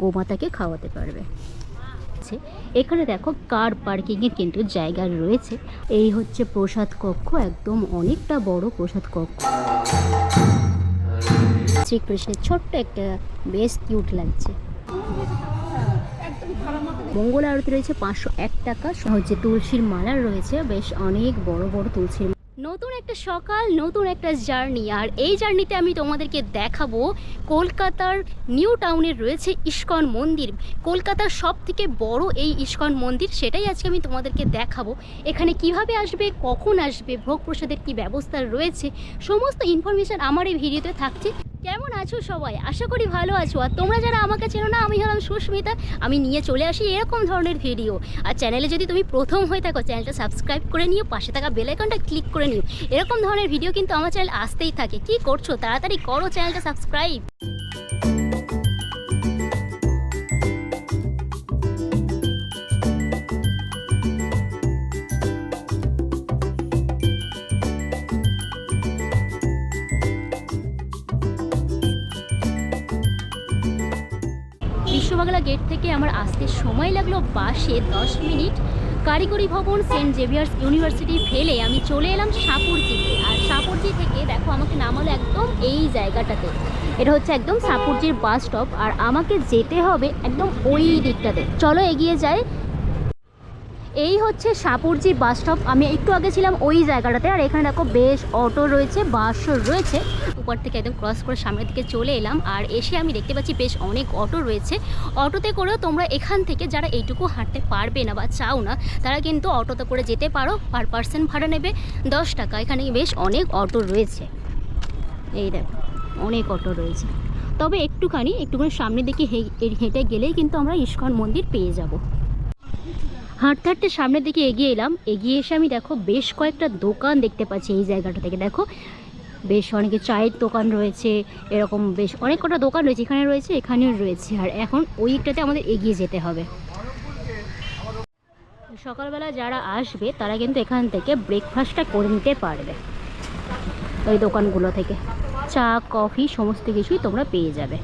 গোমাতাকে খাওয়াতে পারবে। এখানে দেখো কার পার্কিংয়ের কিন্তু জায়গা রয়েছে। এই হচ্ছে প্রসাদ কক্ষ, একদম অনেকটা বড় প্রসাদ কক্ষ। শ্রীকৃষ্ণের ছোট্ট একটা বেশ কিউট লাগছে। মঙ্গল আরতি রয়েছে পাঁচশো এক টাকা। হচ্ছে তুলসীর মালা রয়েছে, বেশ অনেক বড় বড় তুলসীর নতুন একটা সকাল, নতুন একটা জার্নি। আর এই জার্নিতে আমি তোমাদেরকে দেখাবো কলকাতার নিউ টাউনের রয়েছে ইস্কন মন্দির। কলকাতার সব থেকে বড় এই ইস্কন মন্দির সেটাই আজকে আমি তোমাদেরকে দেখাবো। এখানে কীভাবে আসবে, কখন আসবে, ভোগ প্রসাদের কী ব্যবস্থা রয়েছে, সমস্ত ইনফরমেশান আমার এই ভিডিওতে থাকছে। কেমন আছো সবাই? আশা করি ভালো আছো। আর তোমরা যারা আমাকে চেনো না, আমি হলাম সুস্মিতা। আমি নিয়ে চলে আসি এরকম ধরনের ভিডিও আর চ্যানেলে যদি তুমি প্রথম হয়ে থাকো চ্যানেলটা সাবস্ক্রাইব করে নিও, পাশে থাকা বেলাইকনটা ক্লিক করে নিও। এরকম ধরনের ভিডিও কিন্তু আমার চ্যানেল আসতেই থাকে। কি করছ? তাড়াতাড়ি করো চ্যানেলটা সাবস্ক্রাইব বিশ্ববাংলা গেট থেকে আমার আসতে সময় লাগল বাসে দশ মিনিট। কারিগরি ভবন সেন্ট জেভিয়ার্স ইউনিভার্সিটি ফেলে আমি চলে এলাম সাপুরজিতে আর সাপুরজি থেকে দেখো আমাকে নামালো একদম এই জায়গাটাতে। এটা হচ্ছে একদম সাপুরজির বাস স্টপ। আর আমাকে যেতে হবে একদম ওই দিকটাতে। চলো এগিয়ে যাই। এই হচ্ছে সাপুরজি বাস স্টপ। আমি একটু আগে ছিলাম ওই জায়গাটাতে, আর এখানে দেখো বেশ অটো রয়েছে বাসও রয়েছে। উপর থেকে একদম ক্রস করে সামনের দিকে চলে এলাম, আর এসে আমি দেখতে পাচ্ছি বেশ অনেক অটো রয়েছে। অটোতে করেও তোমরা এখান থেকে যারা এইটুকু হাঁটতে পারবে না বা চাও না, তারা কিন্তু অটোতে করে যেতে পারো, পার পার্সন ভাড়া নেবে দশ টাকা। এখানে বেশ অনেক অটো রয়েছে। এই দেখো, অনেক অটো রয়েছে। তবে একটুখানি একটুখানি সামনের দিকে হেঁটে গেলেই কিন্তু আমরা ইস্কন মন্দির পেয়ে যাব। হাঁটতে হাঁটতে সামনের দিকে এগিয়ে এলাম। এগিয়ে এসে আমি দেখো বেশ কয়েকটা দোকান দেখতে পাচ্ছি এই জায়গাটা থেকে। দেখো, বেশ অনেকে চায়ের দোকান রয়েছে, এরকম বেশ অনেক কটা দোকান রয়েছে, এখানে রয়েছে, এখানেও রয়েছে। আর এখন ওইটাতে আমাদের এগিয়ে যেতে হবে। সকালবেলা যারা আসবে, তারা কিন্তু এখান থেকে ব্রেকফাস্টটা করে নিতে পারবে। ওই দোকানগুলো থেকে। চা, কফি, সমস্ত কিছুই তোমরা পেয়ে যাবে।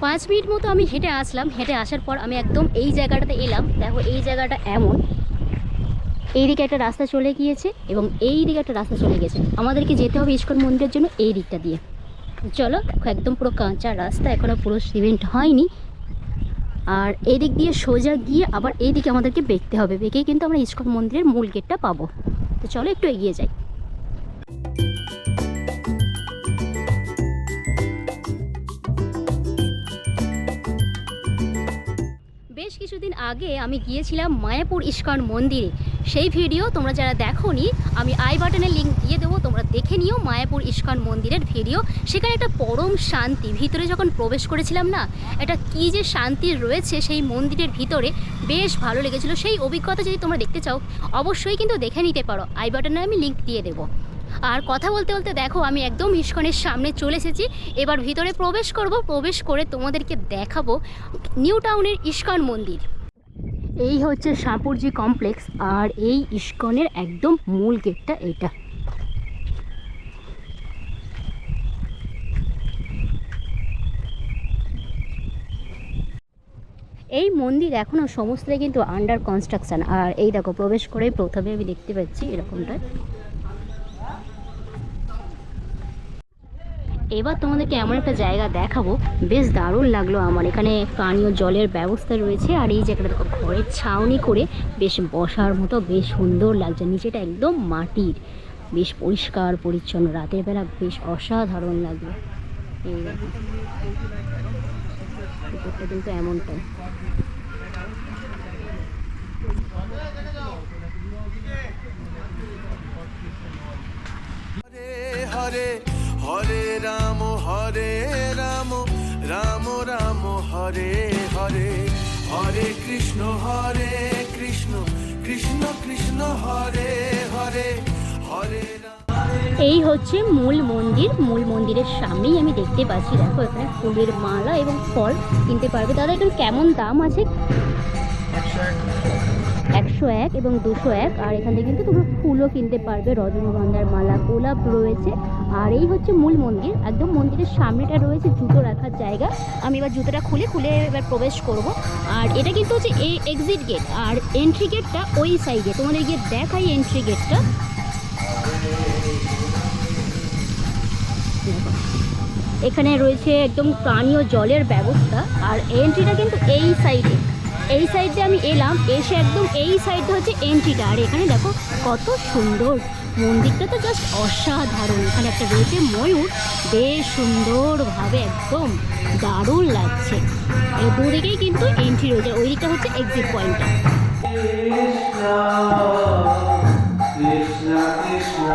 পাঁচ মিনিট মতো আমি হেঁটে আসলাম। হেঁটে আসার পর আমি একদম এই জায়গাটাতে এলাম। দেখো, এই জায়গাটা এমন। এই দিকে একটা রাস্তা চলে গিয়েছে এবং এই দিকে একটা রাস্তা চলে গেছে আমাদেরকে যেতে হবে ইস্কন মন্দিরের জন্য এই দিকটা দিয়ে। চলো একদম পুরো কাঁচা রাস্তা। এখনও পুরো সিমেন্ট হয়নি। আর এই দিক দিয়ে সোজা গিয়ে আবার এই দিকে আমাদেরকে বেঁকতে হবে। বেঁকেই কিন্তু আমরা ইস্কন মন্দিরের মূল গেটটা পাবো। তো চলো, একটু এগিয়ে যাই। কিছুদিন আগে আমি গিয়েছিলাম মায়াপুর ইস্কন মন্দিরে। সেই ভিডিও তোমরা যারা দেখোনি, আমি আই বাটনের লিঙ্ক দিয়ে দেবো, তোমরা দেখে নিও মায়াপুর ইস্কন মন্দিরের ভিডিও। সেখানে একটা পরম শান্তি, ভিতরে যখন প্রবেশ করেছিলাম না এটা কি যে শান্তি রয়েছে সেই মন্দিরের ভিতরে, বেশ ভালো লেগেছিলো। সেই অভিজ্ঞতা যদি তোমরা দেখতে চাও, অবশ্যই কিন্তু দেখে নিতে পারো। আই বাটনে আমি লিঙ্ক দিয়ে দেবো। আর কথা বলতে বলতে দেখো, আমি একদম ইস্কনের সামনে চলে এসেছি। এবার ভিতরে প্রবেশ করব, প্রবেশ করে তোমাদেরকে দেখাবো নিউ টাউনের ইস্কন মন্দির। এই হচ্ছে সাপুরজি কমপ্লেক্স, আর এই ইস্কনের একদম মূল গেটটা এটা। এই মন্দির এখনও সমস্তটাই কিন্তু আন্ডার কনস্ট্রাকশন আর এই দেখো, প্রবেশ করে প্রথমে আমি দেখতে পাচ্ছি এরকমটা। এবার তোমাদেরকে এমন একটা জায়গা দেখাবো। বেশ দারুণ লাগল আমার। এখানে পানীয় জলের ব্যবস্থা রয়েছে আর এই জায়গাটা দেখো, ঘরের ছাউনি করে বেশ বসার মতো, বেশ সুন্দর লাগছে। নিচেটা একদম মাটির। বেশ পরিষ্কার, পরিচ্ছন্ন। রাতের বেলা বেশ অসাধারণ এই কিন্তু এমনটাই। হরে হরে রাম হরে রাম রাম রাম, হরে হরে। হরে কৃষ্ণ হরে কৃষ্ণ কৃষ্ণ কৃষ্ণ, হরে হরে হরে এই হচ্ছে মূল মন্দির। মূল মন্দিরের সামনেই আমি দেখতে পাচ্ছি, দেখো এখানে ফুলের মালা এবং ফল কিনতে পারবে। দাদা এখানে কেমন দাম আছে? একশো এক এবং দুশো এক। আর এখান থেকে কিন্তু তোমরা ফুলও কিনতে পারবে। রজনীগন্ধার মালা, গোলাপ রয়েছে। আর এই হচ্ছে মূল মন্দির। একদম মন্দিরের সামনেটা রয়েছে জুতো রাখার জায়গা। আমি এবার জুতোটা খুলে খুলে এবার প্রবেশ করব। আর এটা কিন্তু হচ্ছে এই এক্সিট গেট আর এন্ট্রি গেটটা ওই সাইডে তোমাদের গিয়ে দেখাই এন্ট্রি গেটটা এখানে রয়েছে একদম পানীয় জলের ব্যবস্থা, আর এন্ট্রিটা কিন্তু এই সাইডে এই সাইডে আমি এলাম, এসে একদম এই সাইডটা হচ্ছে এন্ট্রিটা আর এখানে দেখো কত সুন্দর। মন্দিরটা তো জাস্ট অসাধারণ। এখানে একটা রয়েছে ময়ূর। বেশ সুন্দরভাবে একদম দারুণ লাগছে। দুদিকেই কিন্তু এন্ট্রি রয়েছে। ওই দিকটা হচ্ছে এক্সিট পয়েন্টটা Krishna Krishna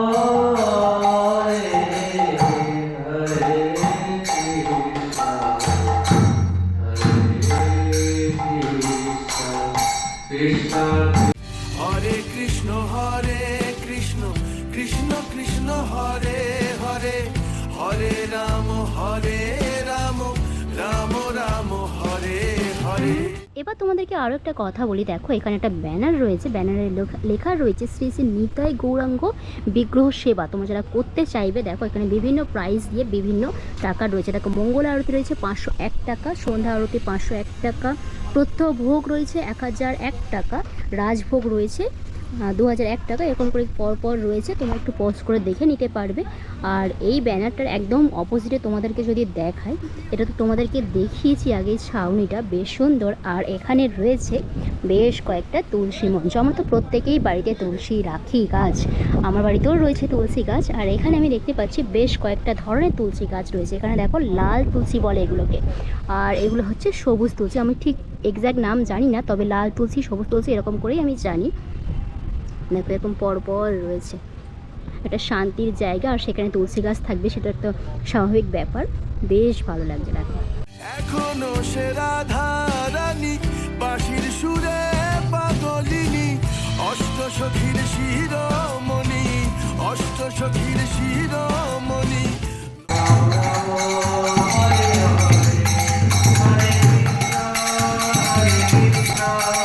এবার তোমাদেরকে আরও একটা কথা বলি। দেখো, এখানে একটা ব্যানার রয়েছে। ব্যানারে লেখা- রয়েছে শ্রী শ্রী নিতাই গৌরাঙ্গ বিগ্রহ সেবা। তোমরা যারা করতে চাইবে, দেখো, এখানে বিভিন্ন প্রাইস দিয়ে বিভিন্ন টাকা রয়েছে। দেখো, মঙ্গল আরতি রয়েছে পাঁচশো এক টাকা, সন্ধ্যা আরতি পাঁচশো এক টাকা, প্রত্যহ ভোগ রয়েছে এক হাজার এক টাকা, রাজভোগ রয়েছে দু হাজার এক টাকা এরকম করে পর পর রয়েছে, তোমরা একটু পজ করে দেখে নিতে পারবে। আর এই ব্যানারটার একদম অপোজিটে তোমাদেরকে যদি দেখায় এটা তো তোমাদেরকে দেখিয়েছি আগে ছাউনিটা, বেশ সুন্দর। আর এখানে রয়েছে বেশ কয়েকটা তুলসী মঞ্চ। আমরা তো প্রত্যেকেই বাড়িতে তুলসী রাখি গাছ, আমার বাড়িতেও রয়েছে তুলসী গাছ। আর এখানে আমি দেখতে পাচ্ছি বেশ কয়েকটা ধরনের তুলসী গাছ রয়েছে। এখানে দেখো লাল তুলসী বলে এগুলোকে। আর এগুলো হচ্ছে সবুজ তুলসী। আমি ঠিক এক্স্যাক্ট নাম জানি না, তবে লাল তুলসী, সবুজ তুলসী এরকম করেই আমি জানি। দেখো এরকম পরপর রয়েছে একটা শান্তির জায়গা আর সেখানে তুলসী গাছ থাকবে সেটা একটা স্বাভাবিক ব্যাপার বেশ ভালো লাগছে দেখো এখনও সে রাধা রানী বাঁশির সুরে পাগলিনী অষ্ট সখীর শিরোমণি অষ্ট সখীর শিরোমণি Hare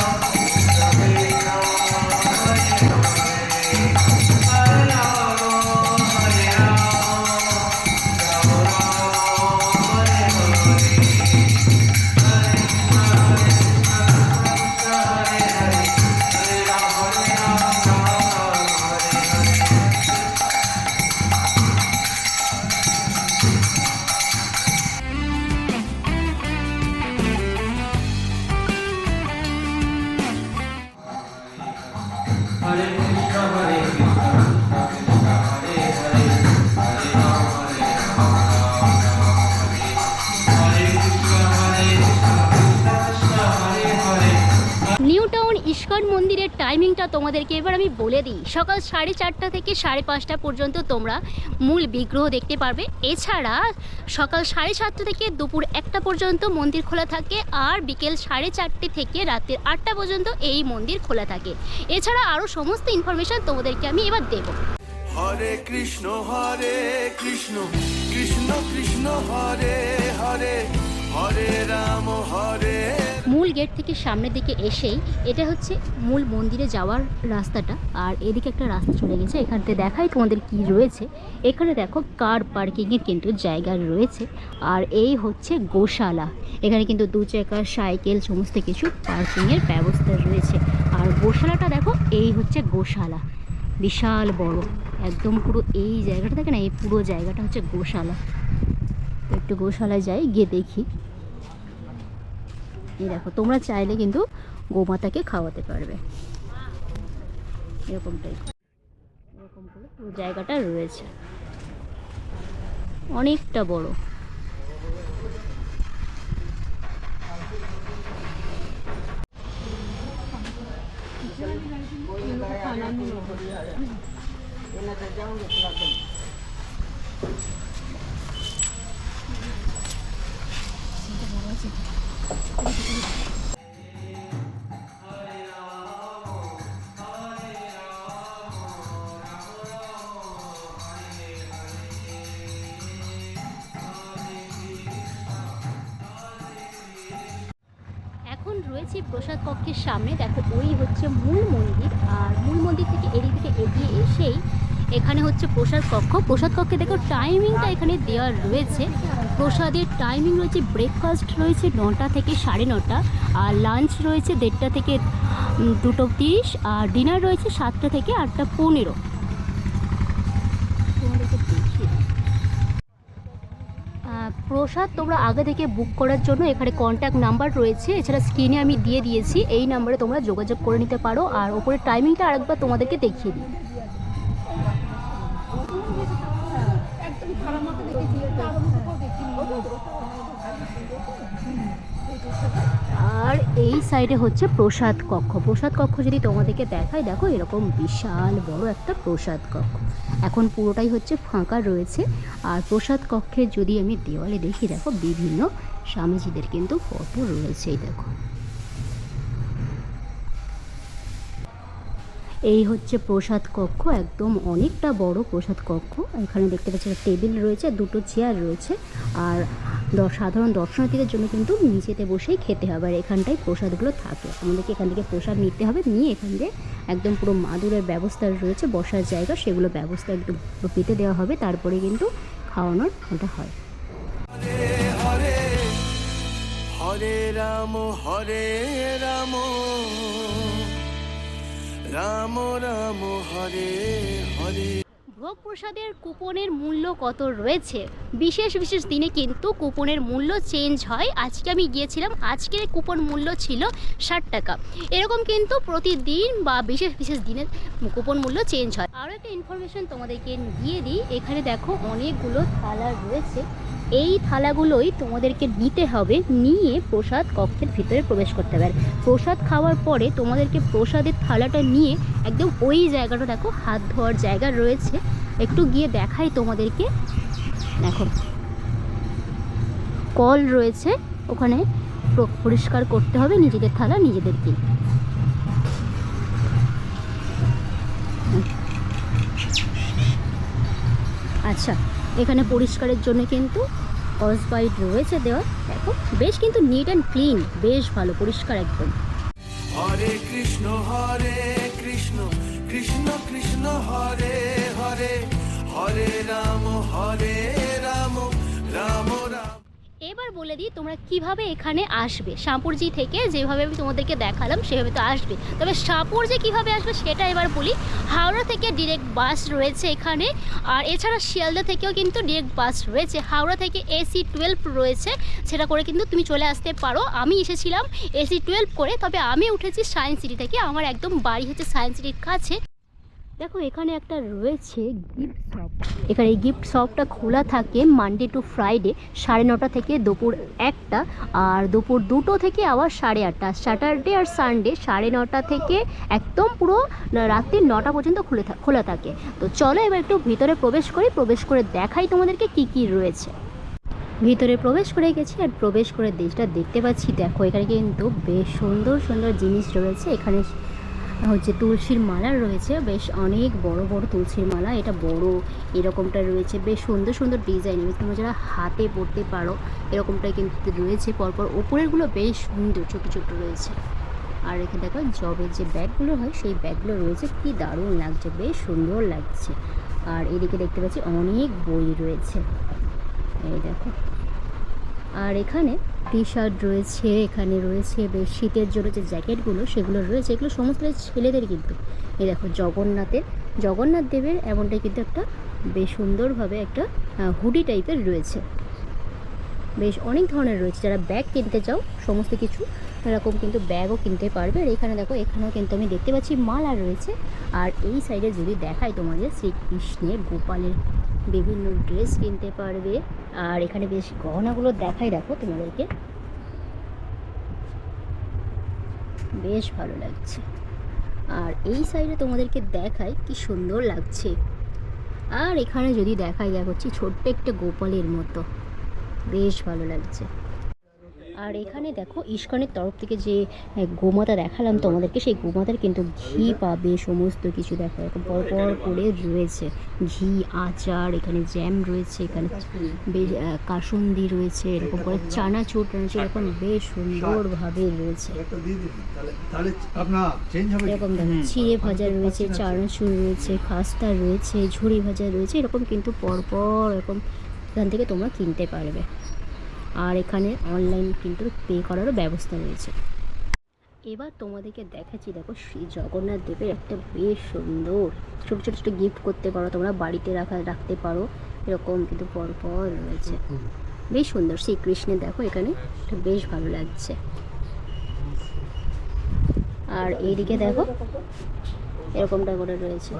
ইস্কন টাইমিংটা তোমাদেরকে এবার আমি বলে দিই। সকাল সাড়ে চারটা থেকে সাড়ে পাঁচটা পর্যন্ত তোমরা মূল বিগ্রহ দেখতে পারবে। এছাড়া সকাল সাড়ে সাতটা থেকে দুপুর একটা পর্যন্ত মন্দির খোলা থাকে আর বিকেল সাড়ে চারটে থেকে রাতের আটটা পর্যন্ত এই মন্দির খোলা থাকে। এছাড়া আরও সমস্ত ইনফরমেশান তোমাদেরকে আমি এবার দেবো। হরে কৃষ্ণ হরে কৃষ্ণ কৃষ্ণ কৃষ্ণ, হরে হরে। মূল গেট থেকে সামনের দিকে এসেই এটা হচ্ছে মূল মন্দিরে যাওয়ার রাস্তাটা। আর এদিকে একটা রাস্তা চলে গেছে। এখানতে দেখাই তোমাদের কি রয়েছে। এখানে দেখো কার পার্কিংয়ের কিন্তু জায়গা রয়েছে। আর এই হচ্ছে গোশালা। এখানে কিন্তু দু চাকা সাইকেল, সমস্ত কিছু পার্কিংয়ের ব্যবস্থা রয়েছে। আর গোশালাটা দেখো, এই হচ্ছে গোশালা। বিশাল বড়। একদম পুরো এই জায়গাটা থাকে না, এই পুরো জায়গাটা হচ্ছে গোশালা। তো একটু গোশালায় যাই, গিয়ে দেখি। এই দেখো, তোমরা চাইলে কিন্তু গোমাতাকে খাওয়াতে পারবে। এরকমটাই। এরকম করে পুরো জায়গাটা রয়েছে। অনেকটা বড়। প্রসাদ কক্ষের সামনে, দেখো ওই হচ্ছে মূল মন্দির, আর মূল মন্দির থেকে এদিক থেকে এগিয়ে এসেই এখানে হচ্ছে প্রসাদ কক্ষ। প্রসাদ কক্ষে দেখো টাইমিংটা এখানে দেওয়া রয়েছে। প্রসাদের টাইমিং রয়েছে ব্রেকফাস্ট রয়েছে নটা থেকে সাড়ে নটা, আর লাঞ্চ রয়েছে দেড়টা থেকে দুটো তিরিশ, আর ডিনার রয়েছে সাতটা থেকে আটটা পনেরো। প্রসাদ তোমরা আগে থেকে বুক করার জন্য এখানে কন্ট্যাক্ট নাম্বার রয়েছে। এছাড়া স্ক্রিনে আমি দিয়ে দিয়েছি। এই নাম্বারে তোমরা যোগাযোগ করে নিতে পারো। আর ওপরে টাইমিংটা আরেকবার তোমাদেরকে দেখিয়ে দিই। আর এই সাইডে হচ্ছে প্রসাদ কক্ষ। প্রসাদ কক্ষ যদি তোমাদেরকে দেখায়, দেখো এরকম বিশাল বড় একটা প্রসাদ কক্ষ। এখন পুরোটাই হচ্ছে ফাঁকা রয়েছে। আর প্রসাদ কক্ষের যদি আমি দেওয়ালে দেখি, দেখো বিভিন্ন স্বামীজিদের কিন্তু ফটো রয়েছে, এই দেখো। এই হচ্ছে প্রসাদ কক্ষ, একদম অনেকটা বড় প্রসাদ কক্ষ। এখানে দেখতে পাচ্ছি টেবিল রয়েছে, দুটো চেয়ার রয়েছে। আর সাধারণ দর্শনার্থীদের জন্য কিন্তু নিচেতে বসেই খেতে হবে, আর এখানটায় প্রসাদগুলো থাকে। আমাদেরকে এখান থেকে প্রসাদ নিতে হবে, নিয়ে এখান দিয়ে একদম পুরো মাদুরের ব্যবস্থা রয়েছে, বসার জায়গা, সেগুলো ব্যবস্থা একদম পেতে দেওয়া হবে, তারপরে কিন্তু খাওয়ানোর ওটা হয়। হরে রাম হরে রাম রাম রাম, হরে হরে। ভোগ প্রসাদের কুপনের মূল্য কত রয়েছে? বিশেষ বিশেষ দিনে কিন্তু কুপনের মূল্য চেঞ্জ হয়। আজকে আমি গিয়েছিলাম, আজকের কুপন মূল্য ছিল ষাট টাকা। এরকম কিন্তু প্রতিদিন বা বিশেষ বিশেষ দিনের কুপন মূল্য চেঞ্জ হয়। আরও একটা ইনফরমেশন তোমাদেরকে দিয়ে দিই। এখানে দেখো অনেকগুলো থালা রয়েছে। এই থালাগুলোই তোমাদেরকে নিতে হবে। নিয়ে প্রসাদ কক্ষের ভিতরে প্রবেশ করতে হবে। প্রসাদ খাওয়ার পরে তোমাদেরকে প্রসাদের থালাটা নিয়ে একদম ওই জায়গাটা দেখো, হাত ধোয়ার জায়গা রয়েছে। একটু গিয়ে দেখাই তোমাদেরকে। দেখো, কল রয়েছে, ওখানে পরিষ্কার করতে হবে নিজেদের থালা নিজেদেরকে আচ্ছা এখানে পরিষ্কারের জন্য কিন্তু অসবাইট রয়েছে দেওয়া। দেখো, বেশ কিন্তু নিট অ্যান্ড ক্লিন বেশ ভালো, পরিষ্কার একদম। হরে কৃষ্ণ হরে কৃষ্ণ কৃষ্ণ কৃষ্ণ, হরে হরে হরে রাম, হরে এবার বলে দিই তোমরা কীভাবে এখানে আসবে। শামপুরজি থেকে যেভাবে আমি তোমাদেরকে দেখালাম, সেভাবে তো আসবে। তবে শামপুরজি কীভাবে আসবে সেটা এবার বলি। হাওড়া থেকে ডিরেক্ট বাস রয়েছে এখানে। আর এছাড়া শিয়ালদা থেকেও কিন্তু ডিরেক্ট বাস রয়েছে। হাওড়া থেকে এসি টুয়েলভ রয়েছে। সেটা করে কিন্তু তুমি চলে আসতে পারো। আমি এসেছিলাম এসি টুয়েলভ করে, তবে আমি উঠেছি সায়েন্স সিটি থেকে। আমার একদম বাড়ি হচ্ছে সায়েন্স সিটির কাছে। দেখো, এখানে একটা রয়েছে গিফট শপ এখানে এই গিফট শপটা খোলা থাকে মানডে টু ফ্রাইডে সাড়ে নটা থেকে দুপুর একটা আর দুপুর দুটো থেকে আবার সাড়ে আটটা। স্যাটারডে আর সানডে সাড়ে নটা থেকে একদম পুরো রাত্রি নটা পর্যন্ত খুলে খোলা থাকে। তো চলো এবার একটু ভিতরে প্রবেশ করি, প্রবেশ করে দেখাই তোমাদেরকে কি কি রয়েছে। ভিতরে প্রবেশ করে গেছি আর প্রবেশ করে দেশটা দেখতে পাচ্ছি। দেখো, এখানে কিন্তু বেশ সুন্দর সুন্দর জিনিস রয়েছে। এখানে হচ্ছে তুলসীর মালা রয়েছে, বেশ অনেক বড় বড় তুলসীর মালা, এটা বড়, এরকমটা রয়েছে, বেশ সুন্দর সুন্দর ডিজাইন তোমরা যারা হাতে পড়তে পারো, এরকমটাই কিন্তু রয়েছে, পরপর ওপরেরগুলো বেশ সুন্দর, ছোটো ছোটো রয়েছে। আর এখানে দেখো, জবের যে ব্যাগগুলো হয়, সেই ব্যাগগুলো রয়েছে, কি দারুণ লাগছে, বেশ সুন্দর লাগছে। আর এদিকে দেখতে পাচ্ছি, অনেক বই রয়েছে। এই দেখো। আর এখানে টি শার্ট রয়েছে, এখানে রয়েছে বেশ শীতের জন্য যে জ্যাকেটগুলো সেগুলো রয়েছে। এগুলো সমস্ত ছেলেদের কিন্তু। এই দেখো, জগন্নাথের, জগন্নাথ দেবের এমনটাই কিন্তু একটা বেশ সুন্দরভাবে একটা হুডি টাইপের রয়েছে। বেশ অনেক ধরনের রয়েছে। যারা ব্যাগ কিনতে চাও, সমস্ত কিছু এরকম কিন্তু ব্যাগও কিনতে পারবে। আর এখানে দেখো, এখানেও কিন্তু আমি দেখতে পাচ্ছি মালা রয়েছে। আর এই সাইডে যদি দেখাই তোমাদের শ্রীকৃষ্ণের গোপালের বিভিন্ন ড্রেস কিনতে পারবে। আর এখানে বেশ গহনাগুলো দেখাই দেখো তোমাদেরকে। বেশ ভালো লাগছে। আর এই সাইডে তোমাদেরকে দেখাই কি সুন্দর লাগছে। আর এখানে যদি দেখাই, দেখো ছোট্ট একটা গোপালের মতো। বেশ ভালো লাগছে। আর এখানে দেখো ইস্কনের তরফ থেকে যে গোমাতা দেখালাম তোমাদেরকে, সেই গোমাতার কিন্তু ঘি পাবে, সমস্ত কিছু দেখো, এরকম পর পর করে রয়েছে ঘি, আচার, এখানে জ্যাম রয়েছে, এখানে কাসুন্দি রয়েছে, এরকম করে চানাচুর টানাচুর এরকম বেশ সুন্দরভাবে রয়েছে? এরকম দেখো, চিড়ে ভাজা রয়েছে, চানাচুর রয়েছে, খাস্তা রয়েছে ঝুড়ি ভাজা রয়েছে, এরকম কিন্তু পরপর এরকম এখান থেকে তোমরা কিনতে পারবে আর এখানে অনলাইন কিন্তু পে করারও ব্যবস্থা রয়েছে। এবার তোমাদেরকে দেখাচ্ছি, দেখো শ্রী জগন্নাথ দেবের একটা বেশ সুন্দর ছোটো ছোটো ছোটো গিফট করতে পারো। তোমরা বাড়িতে রাখা, রাখতে পারো। এরকম কিন্তু পরপর রয়েছে। বেশ সুন্দর। শ্রীকৃষ্ণের দেখো এখানে বেশ ভালো লাগছে। আর এইদিকে দেখো, এরকমটা করে রয়েছে।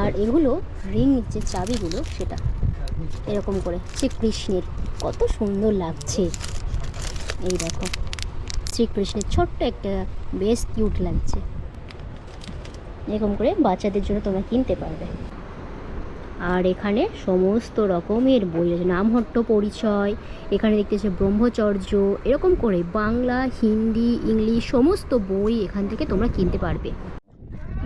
আর এগুলো রিং যে চাবিগুলো, সেটা এরকম করে। শ্রীকৃষ্ণের কত সুন্দর লাগছে। এই দেখো, শ্রীকৃষ্ণের ছোট্ট একটা বেশ কিউট লাগছে। এরকম করে বাচ্চাদের জন্য তোমরা কিনতে পারবে। আর এখানে সমস্ত রকমের বই আছে। নামহট্ট পরিচয়, এখানে দেখতেছে ব্রহ্মচর্য, এরকম করে বাংলা, হিন্দি, ইংলিশ, সমস্ত বই এখান থেকে তোমরা কিনতে পারবে।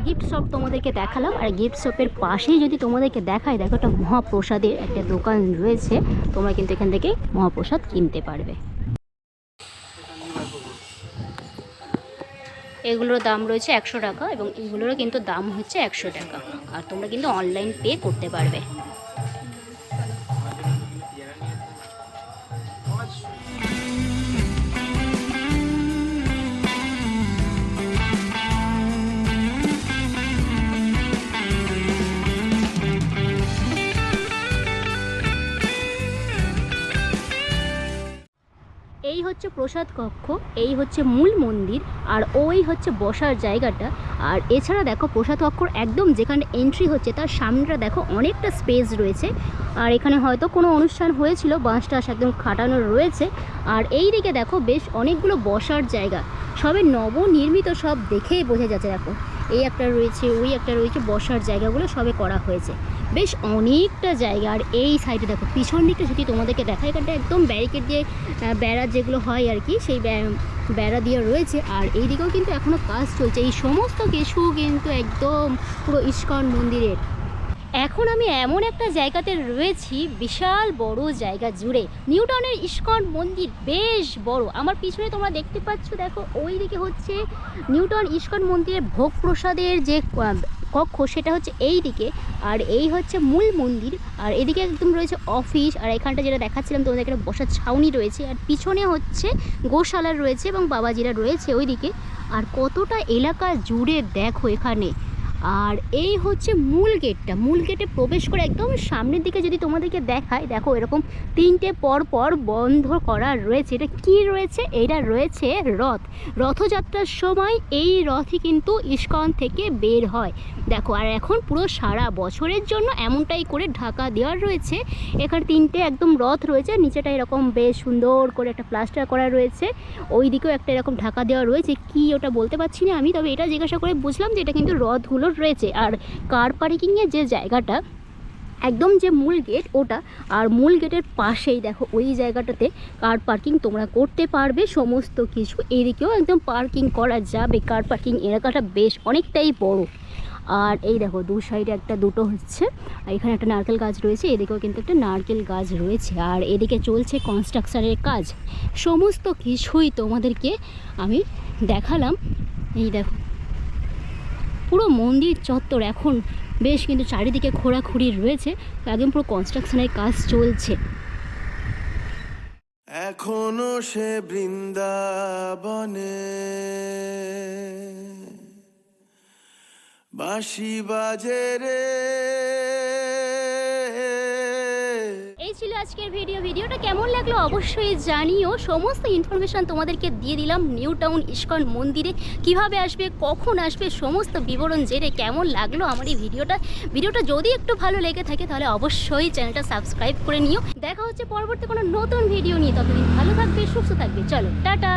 গিফট শপ তোমাদেরকে দেখালাম। আর গিফট শপের পাশেই যদি তোমাদেরকে দেখায় দেখো একটা মহাপ্রসাদের একটা দোকান রয়েছে। তোমরা কিন্তু এখান থেকে মহাপ্রসাদ কিনতে পারবে। এগুলোর দাম রয়েছে একশো টাকা এবং এগুলোরও কিন্তু দাম হচ্ছে একশো টাকা। আর তোমরা কিন্তু অনলাইন পে করতে পারবে। হচ্ছে প্রসাদ কক্ষ, এই হচ্ছে মূল মন্দির, আর ওই হচ্ছে বসার জায়গাটা। আর এছাড়া দেখো প্রসাদ কক্ষর একদম যেখানে এন্ট্রি হচ্ছে, তার সামনেটা দেখো অনেকটা স্পেস রয়েছে। আর এখানে হয়তো কোনো অনুষ্ঠান হয়েছিল, বাঁশ টাস একদম খাটানো রয়েছে। আর এই দিকে দেখো বেশ অনেকগুলো বসার জায়গা। সবে নবনির্মিত সব দেখেই বোঝা যাচ্ছে, দেখো। এই একটা রয়েছে, ওই একটা রয়েছে, বসার জায়গাগুলো সবে করা হয়েছে। বেশ অনেকটা জায়গা। আর এই সাইডে দেখো, পিছন দিকটা যদি তোমাদেরকে দেখা, এখানটা একদম ব্যারিকেড দিয়ে বেড়া যেগুলো হয় আর কি, সেই বেড়া দিয়ে রয়েছে। আর এই দিকেও কিন্তু এখনও কাজ চলছে। এই সমস্ত কিছু কিন্তু একদম পুরো ইস্কন মন্দিরের এখন আমি এমন একটা জায়গাতে রয়েছি, বিশাল বড় জায়গা জুড়ে। নিউটনের ইস্কন মন্দির বেশ বড়। আমার পিছনে তোমরা দেখতে পাচ্ছ, দেখো ওই দিকে হচ্ছে নিউটন ইস্কন মন্দিরের ভোগ প্রসাদের যে কক্ষ, সেটা হচ্ছে এই দিকে আর এই হচ্ছে মূল মন্দির। আর এদিকে একদম রয়েছে অফিস আর এখানটা যেটা দেখাচ্ছিলাম, তোমাদের এখানে বসার ছাউনি রয়েছে। আর পিছনে হচ্ছে গোশালা রয়েছে এবং বাবাজিরা রয়েছে ওইদিকে। আর কতটা এলাকা জুড়ে দেখো এখানে। আর এই হচ্ছে মূল গেটটা। মূল গেটে প্রবেশ করে একদম সামনের দিকে যদি তোমাদেরকে দেখায়, দেখো এরকম তিনটে পর পর বন্ধ করা রয়েছে। এটা কি রয়েছে? এটা রয়েছে রথ। রথযাত্রার সময় এই রথই কিন্তু ইস্কন থেকে বের হয়। দেখো, আর এখন পুরো সারা বছরের জন্য এমনটাই করে ঢাকা দেওয়ার রয়েছে। এখানে তিনটে একদম রথ রয়েছে। নিচেটা এরকম বেশ সুন্দর করে একটা প্লাস্টার করা রয়েছে। ওই দিকেও একটা এরকম ঢাকা দেওয়া রয়েছে। কি ওটা বলতে পারছি না আমি, তবে এটা জিজ্ঞাসা করে বুঝলাম যে এটা কিন্তু রথগুলো রয়েছে। আর কার পার্কিংয়ের যে জায়গাটা, একদম যে মূল গেট ওটা, আর মূল গেটের পাশেই দেখো, ওই জায়গাটাতে কার পার্কিং তোমরা করতে পারবে সমস্ত কিছু। এদিকেও একদম পার্কিং করা যাবে কার পার্কিং এলাকাটা বেশ অনেকটাই বড়। আর এই দেখো, দু সাইডে একটা দুটো হচ্ছে এখানে একটা নারকেল গাছ রয়েছে, এদিকেও কিন্তু একটা নারকেল গাছ রয়েছে। আর এদিকে চলছে কনস্ট্রাকশনের কাজ। সমস্ত কিছুই তোমাদেরকে আমি দেখালাম। এই দেখো পুরো মন্দির চত্বর এখন বেশ কিন্তু চারিদিকে খোঁড়াখুড়ি রয়েছে একদম পুরো কনস্ট্রাকশনের কাজ চলছে। এখনও সে বৃন্দাবনে বাঁশি বাজে রে। ছিল আজকের ভিডিও ভিডিওটা কেমন লাগল অবশ্যই জানিও। সমস্ত ইনফরমেশান তোমাদেরকে দিয়ে দিলাম নিউ টাউন ইস্কন মন্দিরে। কীভাবে আসবে, কখন আসবে, সমস্ত বিবরণ জেনে কেমন লাগল আমার এই ভিডিওটা ভিডিওটা যদি একটু ভালো লেগে থাকে তাহলে অবশ্যই চ্যানেলটা সাবস্ক্রাইব করে নিও। দেখা হচ্ছে পরবর্তী কোনো নতুন ভিডিও নিয়ে। ততদিন ভালো থাকবে, সুস্থ থাকবে। চলো, টাটা!